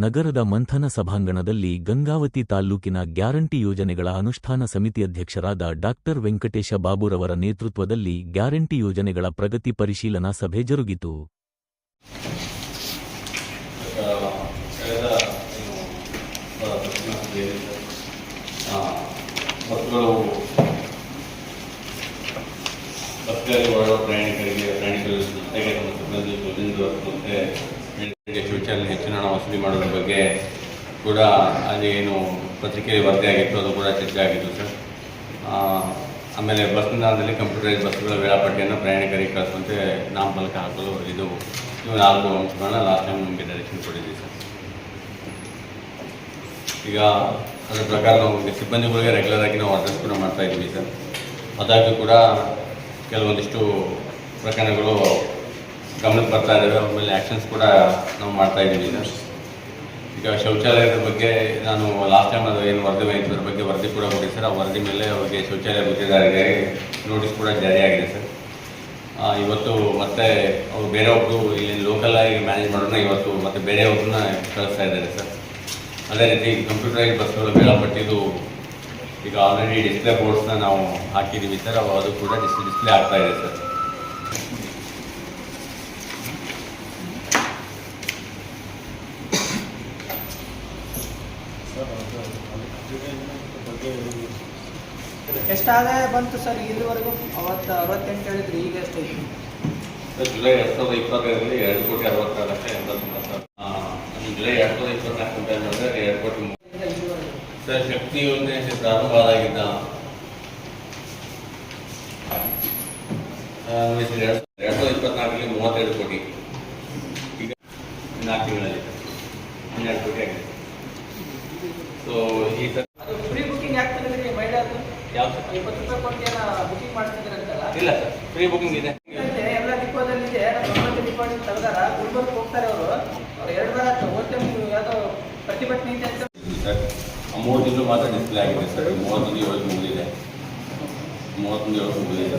ನಗರದ ಮಂಥನ ಸಭಾಂಗಣದಲ್ಲಿ ಗಂಗಾವತಿ ತಾಲ್ಲೂಕಿನ ಗ್ಯಾರಂಟಿ ಯೋಜನೆಗಳ ಅನುಷ್ಠಾನ ಸಮಿತಿ ಅಧ್ಯಕ್ಷರಾದ ಡಾಕ್ಟರ್ ವೆಂಕಟೇಶ ಬಾಬುರವರ ನೇತೃತ್ವದಲ್ಲಿ ಗ್ಯಾರಂಟಿ ಯೋಜನೆಗಳ ಪ್ರಗತಿ ಪರಿಶೀಲನಾ ಸಭೆ ಜರುಗಿತು. ಪ್ರಯಾಣಿಕರಿಗೆ ಹೆಚ್ಚಿನ ಹಣ ವಸೂಲಿ ಮಾಡೋದ್ರ ಬಗ್ಗೆ ಕೂಡ ಅಲ್ಲಿ ಏನು ಪತ್ರಿಕೆಯಲ್ಲಿ ವರದಿ ಆಗಿತ್ತು, ಅದು ಕೂಡ ಚರ್ಚೆ ಆಗಿತ್ತು ಸರ್. ಆಮೇಲೆ ಬಸ್ ನಿಲ್ದಾಣದಲ್ಲಿ ಕಂಪ್ಯೂಟರೈಸ್ ಬಸ್ಗಳ ವೇಳಾಪಟ್ಟಿಯನ್ನು ಪ್ರಯಾಣಿಕರಿಗೆ ಕಳಿಸುವಂತೆ ನಾಮಫಲಕ ಹಾಕಲು ಇದು ಇವು ನಾಲ್ಕು ಅಂಶಗಳನ್ನ ಲಾಸ್ಟ್ ಟೈಮ್ ನಿಮಗೆ ಡೈರೆಕ್ಷನ್ ಕೊಟ್ಟಿದ್ದೀವಿ ಸರ್. ಈಗ ಅದರ ಪ್ರಕಾರ ನಾವು ಸಿಬ್ಬಂದಿಗಳಿಗೆ ರೆಗ್ಯುಲರ್ ಆಗಿ ನಾವು ಅಡ್ರೆಸ್ ಕೂಡ ಮಾಡ್ತಾ ಇದ್ದೀವಿ ಸರ್. ಅದಾಗೂ ಕೂಡ ಕೆಲವೊಂದಿಷ್ಟು ಪ್ರಕರಣಗಳು ಗಮನಕ್ಕೆ ಬರ್ತಾ ಇದ್ದಾವೆ ಅವ್ರ ಮೇಲೆ ಆ್ಯಕ್ಷನ್ಸ್ ಕೂಡ ನಾವು ಮಾಡ್ತಾ ಇದ್ದೀವಿ ಸರ್ ಈಗ ಶೌಚಾಲಯದ ಬಗ್ಗೆ ನಾನು ಲಾಸ್ಟ್ ಟೈಮ್ ಅದು ಏನು ವರದಿ ಬಂದಿತ್ತು, ಅದ್ರ ಬಗ್ಗೆ ವರದಿ ಕೂಡ ಕೊಡಿ ಸರ್. ಆ ವರದಿ ಮೇಲೆ ಅವರಿಗೆ ಶೌಚಾಲಯ ಗುತ್ತಿಗೆದಾರರಿಗೆ ನೋಟಿಸ್ ಕೂಡ ಜಾರಿ ಆಗಿದೆ ಸರ್. ಇವತ್ತು ಮತ್ತೆ ಅವರು ಬೇರೆಯೊಬ್ಬರು ಇಲ್ಲಿ ಲೋಕಲಾಗಿ ಮ್ಯಾನೇಜ್ ಮಾಡೋಣ ಇವತ್ತು ಮತ್ತೆ ಒಬ್ಬರನ್ನ ಕಳಿಸ್ತಾ ಇದ್ದಾರೆ ಸರ್. ಅದೇ ರೀತಿ ಕಂಪ್ಯೂಟರೈಸ್ ಬಸ್ಸುಗಳ ವೇಳಾಪಟ್ಟಿದು ಈಗ ಆಲ್ರೆಡಿ ಡಿಸ್ಪ್ಲೇ ಬೋರ್ಡ್ಸ್ನ ನಾವು ಹಾಕಿದ್ದೀವಿ ಸರ್. ಅದು ಕೂಡ ಡಿಸ್ ಡಿಸ್ಪ್ಲೇ ಆಗ್ತಾ ಇದೆ ಸರ್. ಎಷ್ಟು ಆದಾಯ ಬಂತು ಸರ್ ಇಲ್ಲಿವರೆಗೂ? ಅವತ್ತು ಅರವತ್ತೆಂಟು ಹೇಳಿದ್ರಿ ಈಗ ಎಷ್ಟೈತಿ ಸರ್ ಜುಲೈ ಎರಡು ಸಾವಿರದ ಇಪ್ಪತ್ತೈದರಲ್ಲಿ ಎರಡು ಕೋಟಿ ಅರವತ್ತಾರು ಲಕ್ಷ. ಎಂಬತ್ತೊಂಬತ್ತು ಸಾವಿರ ಆ, ಜುಲೈ ಎರಡು ಸಾವಿರದ ಇಪ್ಪತ್ನಾಲ್ಕು ಅಂತ ಹೇಳಿದ್ರೆ ಎರಡು ಕೋಟಿ ಸರ್ ಶಕ್ತಿ ಯೋಜನೆ ಪ್ರಾರಂಭ ಆದಾಗಿದ್ದ ಸರ್ ಎರಡು ಸಾವಿರದ ಇಪ್ಪತ್ನಾಲ್ಕರಲ್ಲಿ ಮೂವತ್ತೆರಡು ಕೋಟಿ. ಈಗ ನಾಲ್ಕು ತಿಂಗಳಲ್ಲಿ ಹನ್ನೆರಡು ಕೋಟಿ ಆಗಿದೆ. ಸೊ ಈ ಸರ್ ಅದು ಫ್ರೀ ಬುಕಿಂಗ್ ಆಗ್ತದೆ ಮಹಿಳೆಯದು ಯಾವ ಇಪ್ಪತ್ತು ರೂಪಾಯಿ ಕೊಟ್ಟು ಏನೋ ಬುಕಿಂಗ್ ಮಾಡಿಸ್ತಿದ್ರೆ ಅಂತಲ್ಲ? ಇಲ್ಲ ಸರ್ ಫ್ರೀ ಬುಕಿಂಗ್ ಇದೆ. ಎಲ್ಲ ಡಿಪೋದಲ್ಲಿ ಇದೆ ಗೌರ್ಮೆಂಟ್ ಡಿಪಾರ್ಟ್ಮೆಂಟ್ ತೆಗೆದಾರ ಗುಲ್ಬರ್ಗ್ ಹೋಗ್ತಾರೆ ಅವರು. ಅವ್ರು ಎರಡು ಬಾರ ಓದ್ತೆ ಯಾವುದೋ ಪ್ರತಿಭಟನೆ ಇದೆ ಅಂತ. ಸರ್ ಮೂರು ತಿಂಗಳು ಮಾತ್ರ ಡಿಸ್ಪ್ಲೇ ಆಗಿದೆ ಸರ್ ಮೂವತ್ತೊಂದು ಇವತ್ತು ಮುಗಿದಿದೆ. ಮೂವತ್ತೊಂದು ಏಳು ಮುಗಿದಿದೆ.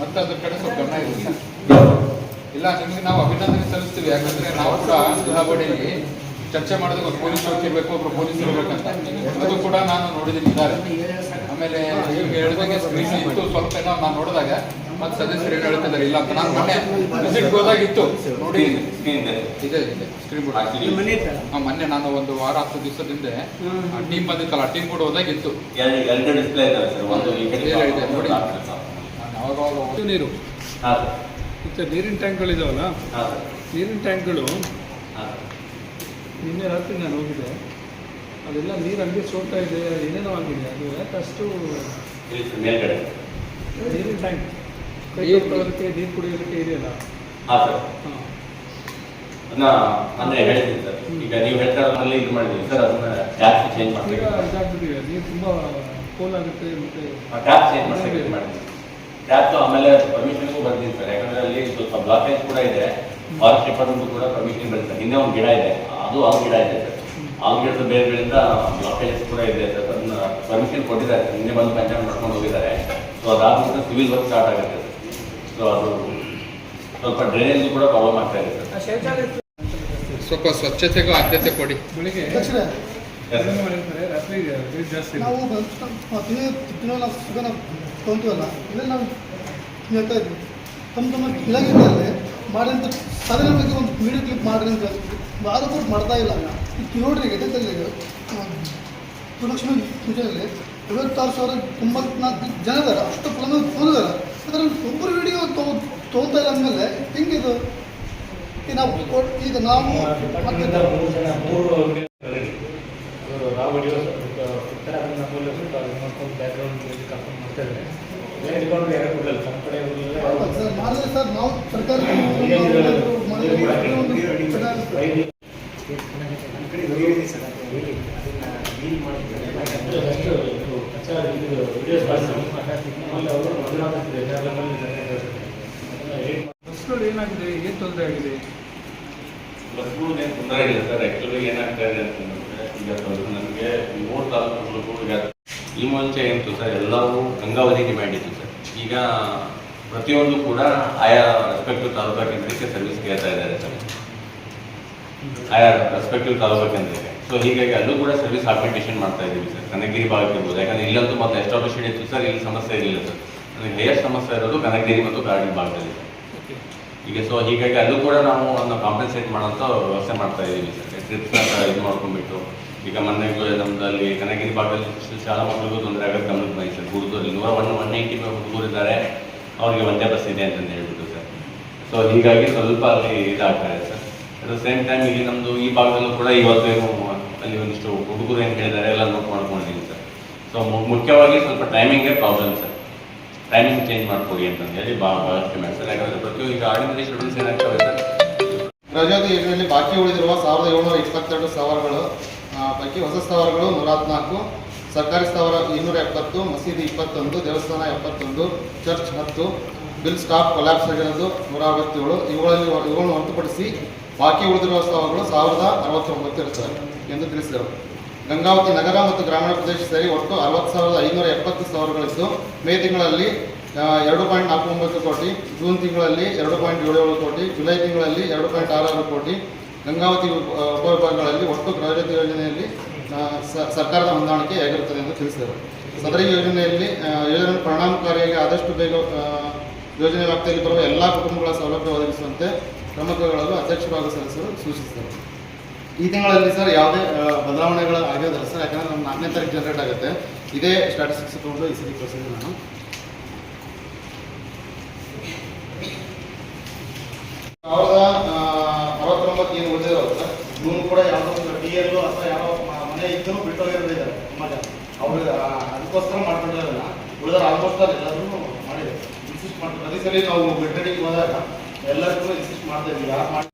ಮತ್ತೆ ಅದ್ರ ಕಡೆ ಸ್ವಲ್ಪ ಗಮನ ಇರಲಿ ಇಲ್ಲ ನಿಮಗೆ ನಾವು ಅಭಿನಂದನೆ ಸಲ್ಲಿಸ್ತೀವಿ ಯಾಕಂದ್ರೆ ನಾವು ಕೂಡ ಗೃಹಬಡಿಯಲ್ಲಿ ಚರ್ಚೆ ಮಾಡಿದಾಗ ಒಬ್ಬ ಪೊಲೀಸ್ ಚೌಕಿ ಇರಬೇಕು ಒಬ್ರು ಪೊಲೀಸ್ ಇರಬೇಕಂತ. ಅದು ಕೂಡ ನಾನು ನೋಡಿದ್ದೀನಿ ಇದ್ದಾರೆ ಆಮೇಲೆ ಇವ್ರಿಗೆ ಹೇಳಿದಂಗೆ ಸ್ಕ್ರೀನ್ ಇತ್ತು ಸ್ವಲ್ಪ ಏನೋ ನಾನು ನೋಡಿದಾಗ ಮತ್ತೆ ಸದಸ್ಯರು ಏನು ಹೇಳ್ತಿದ್ದಾರೆ ಇಲ್ಲ ಅಂತ. ನಾನು ಮೊನ್ನೆ ವಿಸಿಟ್ ಹೋದಾಗಿತ್ತು ನೋಡಿ ಇದೆ ಇದೆ. ಇದೆ ಸ್ಕ್ರೀನ್ ಬೋರ್ಡ್ ಆ, ಮೊನ್ನೆ ನಾನು ಒಂದು ವಾರ ಹತ್ತು ದಿವಸದಿಂದ ಟೀಮ್ ಬಂದಿತ್ತಲ್ಲ ಟೀಮ್ ಕೂಡ ಹೋದಾಗಿತ್ತು. ಒಂದು ಒಂದು ನೋಡಿ. ಅವಾಗ ನೀರು. ಹಾಂ ಮತ್ತು ನೀರಿನ ಟ್ಯಾಂಕ್ಗಳಿದಾವಲ್ಲ ಹಾಂ ನೀರಿನ ಟ್ಯಾಂಕ್ಗಳು ಹಾಂ ನಿನ್ನೆ ರಾತ್ರಿ ನಾನು ಹೋಗಿದ್ದೆ. ಅದೆಲ್ಲ ನೀರು ಹಂಗೆ ಸೋರ್ತಾ ಇದೆ ಏನೇನೋ ಆಗಿದೆ ಅದು ಯಾಕೆ ಅಷ್ಟು ನೀರಿನ ಟ್ಯಾಂಕ್. ಕೈ ನೀರು- ತೊಳ್ಕೊಳ್ಳೋದಕ್ಕೆ ನೀರು ಕುಡಿಯೋದಕ್ಕೆ ಇದೆಯಲ್ಲ? ಹಾಂ ಸರ್. ಅದನ್ನ ಅಂದ್ರೆ ಹೇಳ್ತೀನಿ ಸರ್. ಈಗ ನೀವು ಹೇಳ್ತಾ ಇರೋದ್ರಲ್ಲಿ ಇದು ಮಾಡಿದ್ದೀವಿ ಸರ್. ಅದನ್ನ ಟ್ಯಾಪ್ ಚೇಂಜ್ ಮಾಡಬೇಕು. ಇದಾಗ್ಬಿಟ್ಟಿದೆ. ನೀರು ತುಂಬ ಕೋಲ್ ಆಗುತ್ತೆ ಮತ್ತೆ ಟ್ಯಾಪ್ ಚೇಂಜ್ ಮಾಡಬೇಕು ಮಾಡಿದ್ದೀವಿ. ಟ್ಯಾಪ್ ಆಮೇಲೆ ಪರ್ಮಿಷನ್ಗೂ ಬರ್ತೀನಿ ಸರ್. ಯಾಕಂದ್ರೆ ಅಲ್ಲಿ ಸ್ವಲ್ಪ ಬ್ಲಾಕೇಜ್ ಕೂಡ ಇದೆ. ಫಾರೆಸ್ಟ್ ಡಿಪಾರ್ಟ್ಮೆಂಟ್ ಕೂಡ ಪರ್ಮಿಷನ್ ಬರುತ್ತೆ ಹಿಂದೆ ಒಂದು ಗಿಡ ಇದೆ. ಅದು ಆ ಗಿಡ ಇದೆ ಸರ್. ಆ ಗಿಡದ ಬೇರುಗಳಿಂದ ಬ್ಲಾಕೇಜಸ್ ಕೂಡ ಇದೆ ಸರ್. ಅದನ್ನ ಪರ್ಮಿಷನ್ ಕೊಟ್ಟಿದ್ದಾರೆ. ಸರ್ ನಿನ್ನೆ ಬಂದು ಪಂಚಾಯತ್ ಮಾಡ್ಕೊಂಡು ಹೋಗಿದ್ದಾರೆ. ಸೊ ನಂತರ ಸಿವಿಲ್ ವರ್ಕ್ ಸ್ಟಾರ್ಟ್ ಆಗುತ್ತೆ ಸೊ ಅದು ಸ್ವಲ್ಪ ಡ್ರೈನೇಜ್ ಕೂಡ ಪ್ರಾಬ್ಲಮ್ ಆಗ್ತಾ ಇದೆ ಸರ್. ಸ್ವಲ್ಪ ಸ್ವಚ್ಛತೆಗೂ ಆದ್ಯತೆ ಕೊಡಿ. ಬೆಳಿಗ್ಗೆ ನಾವು ತಿಂಗಳು ನಾವು ತೊಗೊಂತೀವಲ್ಲ ಹೇಳ್ತಾ ಇದ್ವಿ. ತಮ್ಮ ತಮ್ಮ ಇಲಾಖೆಗಳಲ್ಲಿ ಮಾಡಿದಂಥ ಸಾಧನೆ ಬಗ್ಗೆ ಒಂದು ವಿಡಿಯೋ ಕ್ಲಿಪ್ ಮಾಡ್ರಿ ಅಂತ ಕೂಡ ಮಾಡ್ತಾ ಇಲ್ಲ ನೋಡ್ರಿ ಈಗ ಎದೆ ಸುಲಕ್ಷ್ಮಿ ಯೋಜನೆಯಲ್ಲಿ ಐವತ್ತಾರು ಸಾವಿರ ತೊಂಬತ್ನಾಲ್ಕು ಜನ ಇದ್ದಾರೆ ಅಷ್ಟು ಫಲ ತೊಗೊಂಡಿದ್ದಾರೆ ಅದರ ಒಬ್ಬರು ವಿಡಿಯೋ ತಗೋ ತೋತಾ ಇಲ್ಲ ಅಂದಮೇಲೆ ಹೆಂಗಿದು ಈಗ ನಾವು ಈಗ ನಾವು ಇವರು ರಾವಡಿಯೋ ಉತ್ತರಾಖಂಡ ಬ್ಯಾಕ್ಗ್ರೌಂಡ್ ಕರ್ಕೊಂಡು ಮಾಡ್ತಾ ಇದ್ದಾರೆ. ಬಸ್ಗಳು ಏನಾಗಿದೆ? ಏನು ತೊಂದರೆ ಆಗಿದೆ? ಬಸ್ಗಳು ಏನು ತೊಂದರೆ ಇಲ್ಲ ಸರ್ ಆ್ಯಕ್ಚುಲಿ ಏನಾಗ್ತಾ ಇದೆ ಅಂತಂದ್ರೆ ಈಗ ನಮಗೆ ಮೂರು ತಾಲೂಕುಗಳು ಕೂಡ ಈ ಮುಂಚೆ ಏನಿತ್ತು ಸರ್? ಎಲ್ಲರೂ ಗಂಗಾವತಿ ಡಿಮ್ಯಾಂಡ್ ಇತ್ತು ಸರ್. ಈಗ ಪ್ರತಿಯೊಂದು ಕೂಡ ಆಯಾ ರೆಸ್ಪೆಕ್ಟಿವ್ ತಾಲೂಕಾ ಕೇಂದ್ರಕ್ಕೆ ಸರ್ವಿಸ್ ಕೇಳ್ತಾ ಇದ್ದಾರೆ ಸರ್. ಆಯಾ ರೆಸ್ಪೆಕ್ಟಿವ್ ತಾಲೂಕಂದ್ರೆ ಸೊ ಹೀಗಾಗಿ ಅಲ್ಲೂ ಕೂಡ ಸರ್ವಿಸ್ ಆಗ್ಮೆಂಟೇಷನ್ ಮಾಡ್ತಾ ಇದ್ದೀವಿ ಸರ್. ಕನಕಗಿರಿ ಭಾಗಕ್ಕೆ ಇರ್ಬೋದು ಯಾಕಂದ್ರೆ ಇಲ್ಲಂತೂ ಮತ್ತೆ ಎಸ್ಟಾಬ್ಲಿಷ್ಡ್ ಇತ್ತು ಸರ್. ಇಲ್ಲಿ ಸಮಸ್ಯೆ ಇರಲಿಲ್ಲ ಸರ್. ನನಗೆ ಹೇಯರ್ ಸಮಸ್ಯೆ ಇರೋದು ಕನಕಗಿರಿ ಮತ್ತು ಕಾರಡಿ ಭಾಗದಲ್ಲಿ. ಈಗ ಸೊ ಹೀಗಾಗಿ ಅಲ್ಲೂ ಕೂಡ ನಾವು ಅದನ್ನ ಕಾಂಪನ್ಸೇಟ್ ಮಾಡೋಂಥ ವ್ಯವಸ್ಥೆ ಮಾಡ್ತಾ ಇದ್ದೀವಿ ಸರ್. ಅಂತ ಇದು ಮಾಡ್ಕೊಂಡ್ಬಿಟ್ಟು. ಈಗ ಮೊನ್ನೆ ನಮ್ದು ಅಲ್ಲಿ ಕನಗಿರಿ ಭಾಗದಲ್ಲಿ ಶಾಲಾ ಮಕ್ಕಳಿಗೂ ತೊಂದರೆ ಆಗೋದು ಗಮನಕ್ಕೆ ಬಂದಿದೆ ಸರ್. ಗುರುದೂರಲ್ಲಿ ನೂರ ಒನ್ ಒನ್ ಏಯ್ಟಿ ಹುಡುಗರು ಇದ್ದಾರೆ ಅವ್ರಿಗೆ ಒಂದೇ ಬಸ್ ಇದೆ ಅಂತಂದು ಹೇಳ್ಬಿಟ್ಟು ಸರ್. ಸೊ ಹೀಗಾಗಿ ಸ್ವಲ್ಪ ಅಲ್ಲಿ ಇದಾಗ್ತಾ ಇದೆ sir. At the same time ಇಲ್ಲಿ ನಮ್ಮದು ಈ ಭಾಗದಲ್ಲೂ ಕೂಡ ಇವತ್ತೇನು ಅಲ್ಲಿ ಒಂದಿಷ್ಟು ಹುಡುಗರು ಏನು ಹೇಳಿದ್ದಾರೆ, ಎಲ್ಲ ನೋಟ್ ಮಾಡ್ಕೊಂಡಿದ್ದೀನಿ ಸರ್. ಸೊ ಮುಖ್ಯವಾಗಿ ಸ್ವಲ್ಪ ಟೈಮಿಂಗೇ ಪ್ರಾಬ್ಲಮ್ ಸರ್. ಟೈಮಿಂಗ್ ಚೇಂಜ್ ಮಾಡ್ಕೊಡಿ ಅಂತಂದು ಹೇಳಿ ಭಾಳ ಭಾಳಷ್ಟು ಸರ್. ಯಾಕಂದರೆ ಪ್ರತಿಯೊಂದು ಈಗ ಆರ್ಡಿನರಿ ಸ್ಟೂಡೆಂಟ್ಸ್ ಏನಾಗ್ತವೆ ಸರ್? ಪ್ರಜಾತಿ ಯೋಜನೆಯಲ್ಲಿ ಬಾಕಿ ಉಳಿದಿರುವ ಸಾವಿರದ ಏಳ್ನೂರ ಇಪ್ಪತ್ತೆರಡು ಸ್ಥಾವರಗಳು ಪೈಕಿ ಹೊಸ ಸ್ಥಾವರಗಳು ನೂರ ಹದಿನಾಲ್ಕು ಸರ್ಕಾರಿ ಸ್ಥಾವರ ಇನ್ನೂರ ಎಪ್ಪತ್ತು, ಮಸೀದಿ ಇಪ್ಪತ್ತೊಂದು, ದೇವಸ್ಥಾನ ಎಪ್ಪತ್ತೊಂದು, ಚರ್ಚ್ ಹತ್ತು, ಬಿಲ್ ಸ್ಟಾಪ್ ಕೊಲ್ಯಾಪ್ಸ್ ಆಗಿರೋದು ನೂರ ಅರವತ್ತೇಳು. ಇವುಗಳಲ್ಲಿ ಇವುಗಳನ್ನು ಹೊರತುಪಡಿಸಿ ಬಾಕಿ ಉಳಿದಿರುವ ಸ್ಥಾವರಗಳು ಸಾವಿರದ ಅರವತ್ತೊಂಬತ್ತು ಇರುತ್ತವೆ ಎಂದು ತಿಳಿಸಿದರು. ಗಂಗಾವತಿ ನಗರ ಮತ್ತು ಗ್ರಾಮೀಣ ಪ್ರದೇಶ ಸೇರಿ ಒಟ್ಟು ಅರವತ್ತು ಸಾವಿರದ ಐನೂರ ಎಪ್ಪತ್ತು ಸ್ಥಾವರಗಳಿದ್ದು, ಮೇ ತಿಂಗಳಲ್ಲಿ ಎರಡು ಪಾಯಿಂಟ್ ನಾಲ್ಕು ಒಂಬತ್ತು ಕೋಟಿ, ಜೂನ್ ತಿಂಗಳಲ್ಲಿ ಎರಡು ಪಾಯಿಂಟ್ ಏಳು ಏಳು ಕೋಟಿ, ಜುಲೈ ತಿಂಗಳಲ್ಲಿ ಎರಡು ಪಾಯಿಂಟ್ ಆರಾರು ಆರು ಕೋಟಿ. ಗಂಗಾವತಿ ಉಪವಿಭಾಗಗಳಲ್ಲಿ ಒಟ್ಟು ಗೃಹಜ್ಯೋತಿ ಯೋಜನೆಯಲ್ಲಿ ಸರ್ಕಾರದ ಹೊಂದಾಣಿಕೆ ಆಗಿರುತ್ತದೆ ಎಂದು ತಿಳಿಸಿದರು. ಸದರಿ ಯೋಜನೆಯಲ್ಲಿ ಯೋಜನೆ ಪರಿಣಾಮಕಾರಿಯಾಗಿ ಆದಷ್ಟು ಬೇಗ ಯೋಜನೆ ವ್ಯಾಪ್ತಿಯಲ್ಲಿ ಬರುವ ಎಲ್ಲ ಕುಟುಂಬಗಳ ಸೌಲಭ್ಯ ಒದಗಿಸುವಂತೆ ಕ್ರಮ ಕೈಗೊಳ್ಳಲು ಅಧ್ಯಕ್ಷರಾದ ಸದಸ್ಯರು ಸೂಚಿಸಿದರು. ಈ ತಿಂಗಳಲ್ಲಿ ಸರ್ ಯಾವುದೇ ಬದಲಾವಣೆಗಳು ಆಗಿರೋದಿಲ್ಲ ಸರ್, ಯಾಕಂದರೆ ನಮ್ಮ ನಾಲ್ಕನೇ ತಾರೀಕು ಜನರೇಟ್ ಆಗುತ್ತೆ. ಇದೇ ಸ್ಟಾಟಿಸ್ಟಿಕ್ಸ್ ತಗೊಂಡು ಈ ಸರಿ ಪ್ರೊಸೀಜರ್ ನಾನು ಸಾವಿರದ ಅರವತ್ತೊಂಬತ್ತು ಏನು ಉಳಿದಿರೋದು ಸರ್ ಇವನು ಕೂಡ ಯಾವುದೋ ಒಂದು ಡಿ ಎಲ್ಲು ಅಥವಾ ಯಾವ ಮನೆ ಇದ್ದರೂ ಬಿಟ್ಟು ಹೋಗಿರೋದು ಇದ್ದಾರೆ ತುಂಬ ಜನ ಅವರು ಅದಕ್ಕೋಸ್ಕರ ಮಾಡ್ಕೊಂಡಿರೋದನ್ನ ಉಳಿದ್ರೆ ಆಲ್ಮೋಸ್ಟ್ ಅಲ್ಲಿ ಎಲ್ಲರೂ ಮಾಡಿದ್ರು ಇನ್ಸಿಸ್ಟ್ ಮಾಡ್ತಾರೆ. ಪ್ರತಿ ಸಲ ನಾವು ಮೆಟ್ರಿಕ್ ಹೋದಾಗ ಎಲ್ಲರಿಗೂ ಇನ್ಸಿಸ್ಟ್ ಮಾಡ್ತಾ ಇದ್ವಿ ಯಾರು ಮಾಡಿ